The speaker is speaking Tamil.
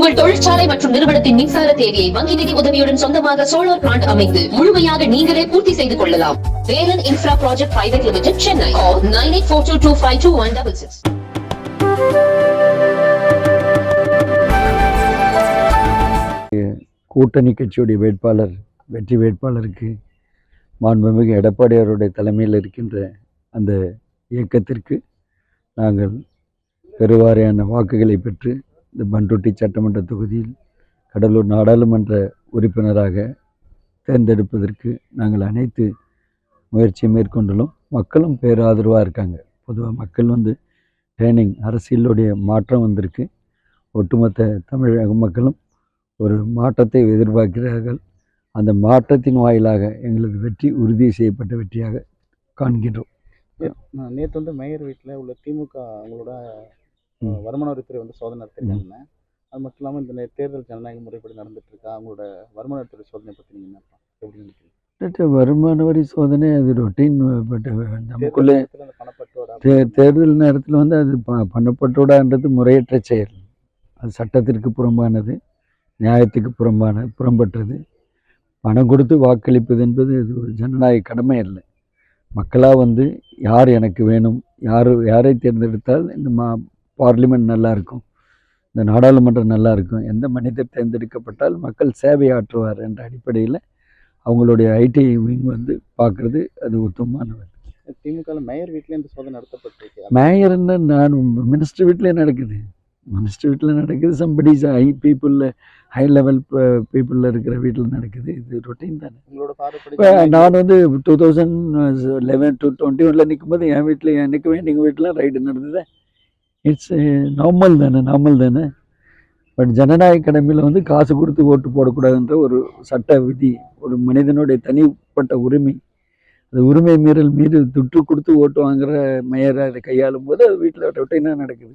உங்கள் தொழிற்சாலை மற்றும் நிறுவனத்தின் மின்சார தேவையை வங்கி நிதி உதவியுடன் சொந்தமாக சோலார் பிளான்ட் அமைத்து முழுமையாக நீங்களே பூர்த்தி செய்து கொள்ளலாம். Velan infra project private limited Chennai nine eight four two two five two one double six கூட்டணி கட்சியுடைய வேட்பாளர் வெற்றி வேட்பாளருக்கு மாண்புமிகு எடப்பாடியாருடைய தலைமையில் இருக்கின்ற அந்த இயக்கத்திற்கு நாங்கள் பெருவாரியான வாக்குகளை பெற்று இந்த பண்ருட்டி சட்டமன்ற தொகுதியில் கடலூர் நாடாளுமன்ற உறுப்பினராக தேர்ந்தெடுப்பதற்கு நாங்கள் அனைத்து முயற்சியும் மேற்கொண்டுள்ளோம். மக்களும் பேராதரவாக இருக்காங்க. பொதுவாக மக்கள் வந்து ட்ரைனிங் அரசியலுடைய மாற்றம் வந்திருக்கு. ஒட்டுமொத்த தமிழக மக்களும் ஒரு மாற்றத்தை எதிர்பார்க்கிறார்கள். அந்த மாற்றத்தின் வாயிலாக எங்களது வெற்றி உறுதி செய்யப்பட்ட வெற்றியாக காண்கின்றோம். நான் நேற்று வந்து மேயர் வீட்டில் உள்ள திமுக அவங்களோட வருமான வரித்துறை வந்து சோதனை நடத்திருக்காங்க அது மட்டும் இல்லாமல் இந்த தேர்தல் ஜனநாயக முறைப்படி நடந்துட்டு இருக்கா? அவங்களோட வருமான வரித்துறை சோதனை பற்றி நீங்கள் என்ன எப்படி நினைக்கிறீங்க? வருமான வரி சோதனை அது ரொட்டீன் பட் நமக்குள்ளே தே தேர்தல் நேரத்தில் வந்து அது ப பண்ணப்பட்டோடான்றது முறையற்ற செயல். அது சட்டத்திற்கு புறம்பானது நியாயத்துக்கு புறம்பான புறம்பற்றது. பணம் கொடுத்து வாக்களிப்பது என்பது இது ஒரு ஜனநாயக கடமை இல்லை மக்களாக வந்து யார் எனக்கு வேணும் யார் யாரை தேர்ந்தெடுத்தால் இந்த மா பார்லிமெண்ட் நல்லா இருக்கும் இந்த நாடாளுமன்றம் நல்லா இருக்கும் எந்த மனிதர் தேர்ந்தெடுக்கப்பட்டால் மக்கள் சேவை ஆற்றுவார் என்ற அடிப்படையில் அவங்களுடைய ஐடி விங் வந்து பார்க்குறது அது உத்தமமானது. திமுக மேயர் வீட்டிலே இந்த சோதனை நடத்தப்பட்டிருக்கு. மேயர்ன்னு நான் மினிஸ்டர் வீட்டிலே நடக்குது. மினிஸ்டர் வீட்டில் நடக்குது சம்படிஸ் ஹை பீப்புளில் ஹை லெவல் பீப்புளில் இருக்கிற வீட்டில் நடக்குது. இது ரொட்டீன் தானே. உங்களோட நான் வந்து two thousand eleven to twenty ஒனில் நிற்கும் போது என் வீட்டில் வேண்டிய எங்கள் வீட்டில் ரைடு நடந்தது. இட்ஸ் நார்மல் eh, தானே நார்மல் தானே? பட் ஜனநாயக கடமையில் வந்து காசு கொடுத்து ஓட்டு போடக்கூடாதுன்ற ஒரு சட்ட விதி ஒரு மனிதனுடைய தனிப்பட்ட உரிமை. அந்த உரிமை மீறல் மீறி துட்டு கொடுத்து ஓட்டு வாங்குற மேயரை அதை கையாளும் போது அது வீட்டில் ரொட்டீனாக நடக்குது?